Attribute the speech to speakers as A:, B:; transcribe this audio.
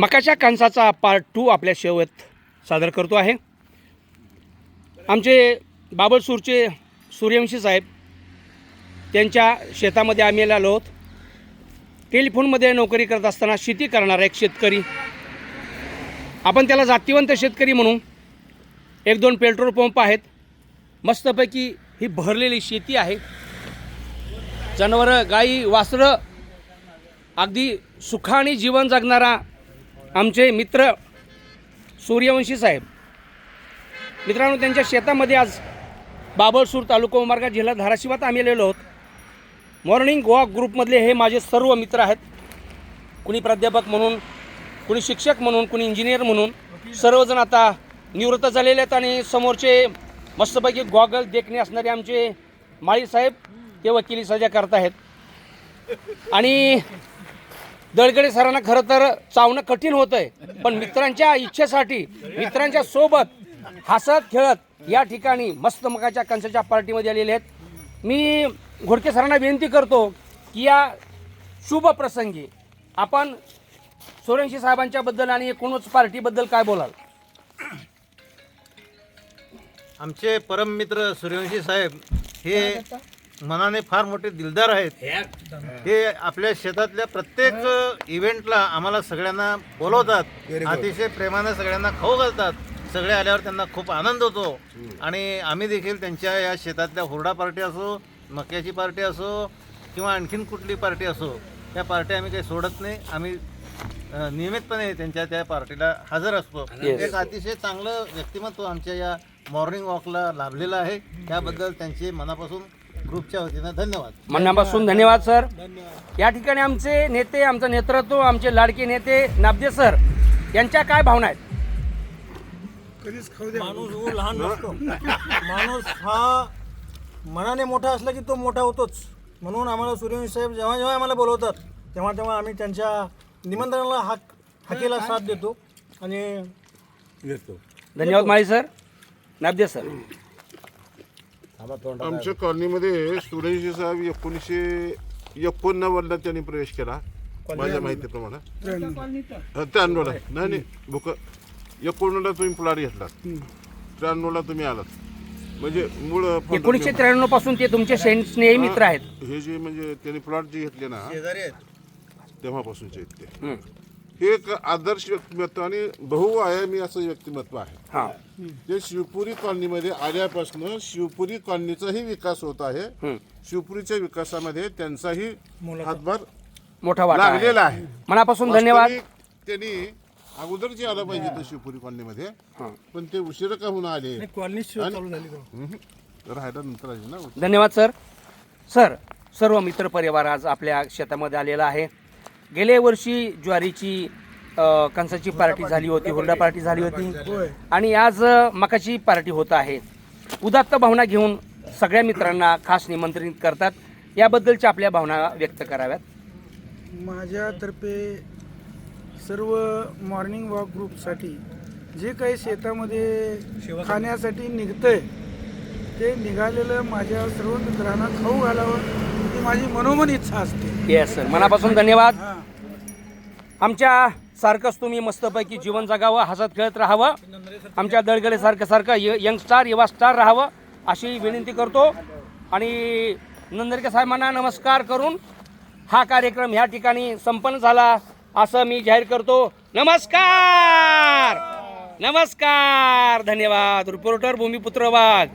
A: मकाच्या कणसाचा part two आपल्या शेवत सादर करतो आहे. आमचे बाबळसूरचे सूर्यवंशी साहेब त्यांच्या शेतामध्ये आम्ही आलो आहोत. टेलिफोनमध्ये नोकरी करत असताना शेती करणारा एक शेतकरी. आपण त्याला जातीवंत शेतकरी म्हणू एक दोन पेट्रोल पंप आहेत. मस्तपैकी ही भरलेली शेती आहे. जनावरं गाई वासरं अगदी सुखाने जीवन जगणारा आमचे मित्र सूर्यवंशी साहेब. मित्रांनो त्यांच्या शेतामध्ये आज बाबळसूर तालुका उमारगा जिल्हा धाराशिवात आम्ही आलेलो आहोत. मॉर्निंग वॉक ग्रुपमधले हे माझे सर्व मित्र आहेत. कुणी प्राध्यापक म्हणून कुणी शिक्षक म्हणून कुणी इंजिनियर म्हणून. सर्वजण आता निवृत्त झालेले आहेत आणि समोरचे मस्तपैकी गॉगल देखणे असणारे आमचे माळी साहेब ते वकिली सजा करत आहेत आणि दळगडे सरांना खरं तर चावणं कठीण होतं आहे पण मित्रांच्या इच्छेसाठी मित्रांच्या सोबत हसत खेळत या ठिकाणी मस्त मकाच्या कणसाच्या पार्टीमध्ये आलेले आहेत. मी घोडके सरांना विनंती करतो की या शुभ प्रसंगी आपण सोरेंशी साहेबांच्या बद्दल आणि एकूणच पार्टीबद्दल काय बोलाल?
B: आमचे परम मित्र सूर्यवंशी साहेब हे मनाने फार मोठे दिलदार आहेत. हे आपल्या शेतातल्या प्रत्येक इव्हेंटला आम्हाला सगळ्यांना बोलवतात. अतिशय प्रेमाने सगळ्यांना खाऊ घालतात. सगळे आल्यावर त्यांना खूप आनंद होतो. आणि आम्ही देखील त्यांच्या या शेतातल्या हुरडा पार्टी असो मक्याची पार्टी असो किंवा आणखीन कुठली पार्टी असो त्या पार्टी आम्ही काही सोडत नाही. आम्ही नियमितपणे त्यांच्या त्या पार्टीला हजर असतो. एक अतिशय चांगलं व्यक्तिमत्व आमच्या या मॉर्निंग वॉकला लाभलेलं आहे. त्याबद्दल त्यांचे मनापासून ग्रुपच्या वतीनं धन्यवाद.
A: मनापासून धन्यवाद सर. या ठिकाणी आमचे नेते आमचं नेतृत्व आमचे लाडके नेते नाबदे सर यांच्या काय भावना आहेत?
C: माणूस हो लहान नसतो. माणूस हा मनाने मोठा असला की तो मोठा होतोच. म्हणून आम्हाला सूर्यवंशी साहेब जेव्हा जेव्हा आम्हाला बोलवतात तेव्हा तेव्हा आम्ही त्यांच्या निमंत्रणाला हाक हाकेला साथ देतो आणि
A: धन्यवाद माळी सर. नाबदे सर.
D: आमच्या कॉलनीमध्ये सुरेशजी साहेब एकोणीसशे एकोणनव्वदला त्यांनी प्रवेश केला माझ्या माहितीप्रमाणे. त्र्याण्णवला नाही नाही भुक एकोणला तुम्ही प्लॉट घेतला. त्र्याण्णवला तुम्ही आलात. म्हणजे मूळ
A: एकोणीसशे. त्र्याण्णवपासून ते तुमचे स्नेही मित्र आहेत.
D: हे जे म्हणजे त्यांनी प्लॉट जे घेतले ना
B: शेजारी आहेत.
D: तेव्हापासूनचे आहेत ते. हं. एक आदर्श व्यक्तिमत्व आणि बहुआयामी असं व्यक्तिमत्व आहे
A: हां
D: ते शिवपुरी कॉलनीमध्ये आल्यापासून शिवपुरी कॉलनीचाही विकास होत आहे
A: हं.
D: शिवपुरीच्या विकासामध्ये त्यांचाही हातभार
A: मोठा वाटा आहे.
D: लागलेला आहे
A: मनापासून धन्यवाद
D: वास्तविक त्यांनी अगोदर जे आलं पाहिजे होतं शिवपुरी कॉलनीमध्ये
A: हां.
D: पण ते उशीर का होऊन आले
C: कॉलनी
D: आणि-
C: चालू झाली
D: हम्म. राहायला नंतर आले ना
A: धन्यवाद सर सर सर्व मित्र परिवार आज आपल्या शेतामध्ये आलेला आहे गेल्या वर्षी ज्वारीची अ, कणसाची पार्टी झाली होती हुरडा पार्टी झाली होती. आणि आज अ, मकाची पार्टी होत आहे. उदात्त भावना घेऊन सगळ्या मित्रांना खास निमंत्रित करतात. याबद्दलच्या आपल्या भावना व्यक्त कराव्यात.
E: माझ्यातर्फे सर्व मॉर्निंग वॉक ग्रुपसाठी जे काही शेतामध्ये खाण्यासाठी निघतंय ते निघालेलं माझ्या सर्व मित्रांना खाऊ घालावं ही माझी मनोमन इच्छा असते.
A: येस सर मनापासून धन्यवाद.
E: हां.
A: आमच्या सारखंच तुम्ही मस्तपैकी जीवन जगावं हसत खेळत राहावं. आमच्या दळगडे सारखं सारखं य यंग स्टार युवा स्टार राहावं अशी विनंती करतो. आणि नंदरके साहेबांना नमस्कार करून हा कार्यक्रम ह्या ठिकाणी संपन्न झाला असं मी जाहीर करतो. नमस्कार! नमस्कार! धन्यवाद. रिपोर्टर भूमिपुत्र वाघ.